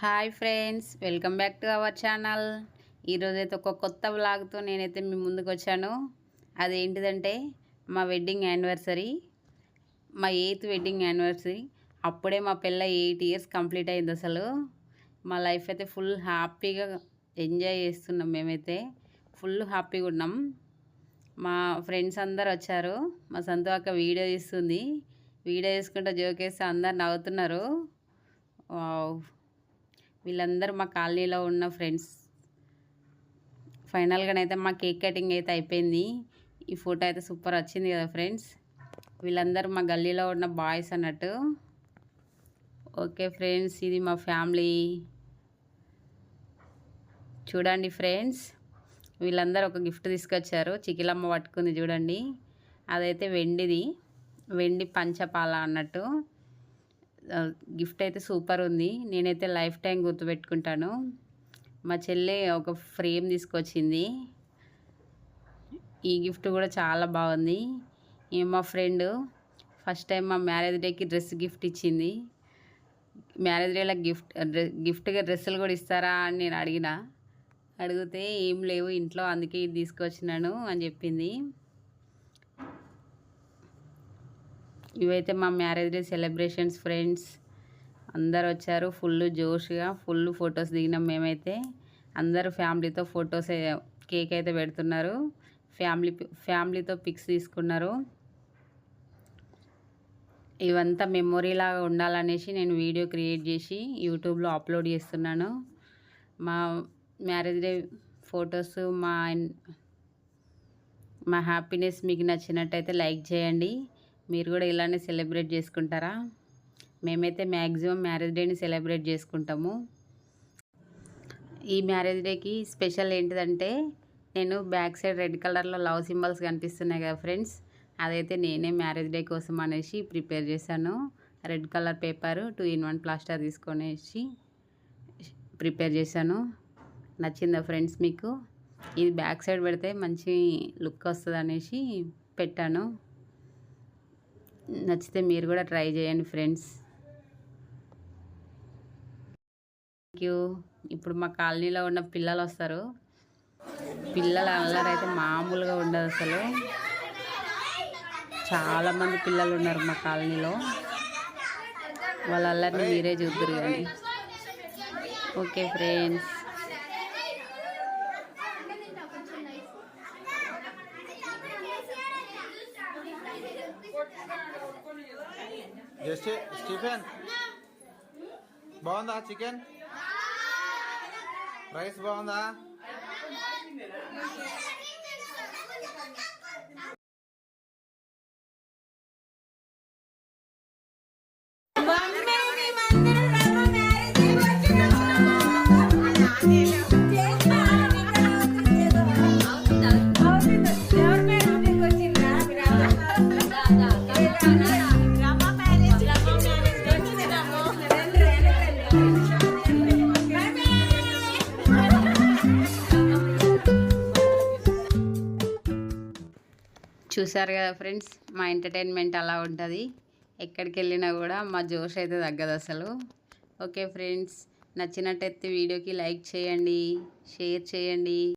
Hi friends welcome back to our channel. ఈరోజైతే ఒక కొత్త బ్లాగ్తో నేనైతే మీ ముందుకు వచ్చాను. అదేంటిదంటే మా వెడ్డింగ్ యానివర్సరీ మా ఎయిత్ వెడ్డింగ్ యానివర్సరీ అప్పుడే మా పిల్ల ఎయిట్ ఇయర్స్ కంప్లీట్ అయింది అసలు. మా లైఫ్ అయితే ఫుల్ హ్యాపీగా ఎంజాయ్ చేస్తున్నాం మేమైతే. ఫుల్ హ్యాపీగా ఉన్నాం. మా ఫ్రెండ్స్ అందరు వచ్చారు. మా సొంత అక్క వీడియో తీస్తుంది. వీడియో తీసుకుంటే జోకేస్తే అందరు నవ్వుతున్నారు. వావ్. వీళ్ళందరూ మా కాలనీలో ఉన్న ఫ్రెండ్స్. ఫైనల్గానైతే మా కేక్ కటింగ్ అయితే అయిపోయింది. ఈ ఫోటో అయితే సూపర్ వచ్చింది కదా ఫ్రెండ్స్. వీళ్ళందరూ మా గల్లీలో ఉన్న బాయ్స్ అన్నట్టు. ఓకే ఫ్రెండ్స్ ఇది మా ఫ్యామిలీ. చూడండి ఫ్రెండ్స్ వీళ్ళందరూ ఒక గిఫ్ట్ తీసుకొచ్చారు. చికిలమ్మ పట్టుకుంది చూడండి. అదైతే వెండిది. వెండి పంచపాల అన్నట్టు. గిఫ్ట్ అయితే సూపర్ ఉంది. నేనైతే లైఫ్ టైం గుర్తుపెట్టుకుంటాను. మా చెల్లె ఒక ఫ్రేమ్ తీసుకొచ్చింది. ఈ గిఫ్ట్ కూడా చాలా బాగుంది. ఈ మా ఫ్రెండ్ ఫస్ట్ టైం మా మ్యారేజ్ డేకి డ్రెస్ గిఫ్ట్ ఇచ్చింది. మ్యారేజ్ డేలో గిఫ్ట్ గిఫ్ట్గా డ్రెస్సులు కూడా ఇస్తారా అని నేను అడిగిన. అడిగితే ఏం లేవు ఇంట్లో అందుకే ఇది తీసుకొచ్చినాను అని చెప్పింది. ఇవైతే మా మ్యారేజ్ డే సెలబ్రేషన్స్ ఫ్రెండ్స్. అందరు వచ్చారు ఫుల్ జోష్గా ఫుల్ ఫొటోస్ దిగినాం మేమైతే. అందరూ ఫ్యామిలీతో ఫొటోస్ కేక్ అయితే పెడుతున్నారు. ఫ్యామిలీ ఫ్యామిలీతో పిక్స్ తీసుకున్నారు. ఇవంతా మెమొరీ లాగా ఉండాలనేసి నేను వీడియో క్రియేట్ చేసి యూట్యూబ్లో అప్లోడ్ చేస్తున్నాను. మా మ్యారేజ్ డే ఫొటోస్ మా మా హ్యాపీనెస్ మీకు నచ్చినట్టయితే లైక్ చేయండి. మీరు కూడా ఇలానే సెలబ్రేట్ చేసుకుంటారా? మేమైతే మ్యాక్సిమం మ్యారేజ్ డేని సెలబ్రేట్ చేసుకుంటాము. ఈ మ్యారేజ్ డేకి స్పెషల్ ఏంటిదంటే నేను బ్యాక్ సైడ్ రెడ్ కలర్లో లవ్ సింబల్స్ కనిపిస్తున్నాయి కదా ఫ్రెండ్స్ అదైతే నేనే మ్యారేజ్ డే కోసం అనేసి ప్రిపేర్ చేశాను. Red colour paper two in one plaster తీసుకొనేసి prepare చేశాను. నచ్చిందా ఫ్రెండ్స్ మీకు? ఇది బ్యాక్ సైడ్ పెడితే మంచి లుక్ వస్తుంది అనేసి పెట్టాను. నచ్చితే మీరు కూడా ట్రై చేయండి ఫ్రెండ్స్. థ్యాంక్ యూ ఇప్పుడు మా కాలనీలో ఉన్న పిల్లలు వస్తారు. పిల్లల అల్లరి అయితే మామూలుగా ఉండదు అసలు. చాలామంది పిల్లలు ఉన్నారు మా కాలనీలో. వాళ్ళ అల్లరిని మీరే చూద్దరు కానీ. Okay friends. స్టీఫెన్ బాగుందా చికెన్ రైస్ బాగుందా చూసారు కదా ఫ్రెండ్స్ మా ఎంటర్టైన్మెంట్ అలా ఉంటుంది. ఎక్కడికి వెళ్ళినా కూడా మా జోష్ అయితే తగ్గదు అసలు. ఓకే ఫ్రెండ్స్ నచ్చినట్టయితే వీడియోకి లైక్ చేయండి షేర్ చేయండి.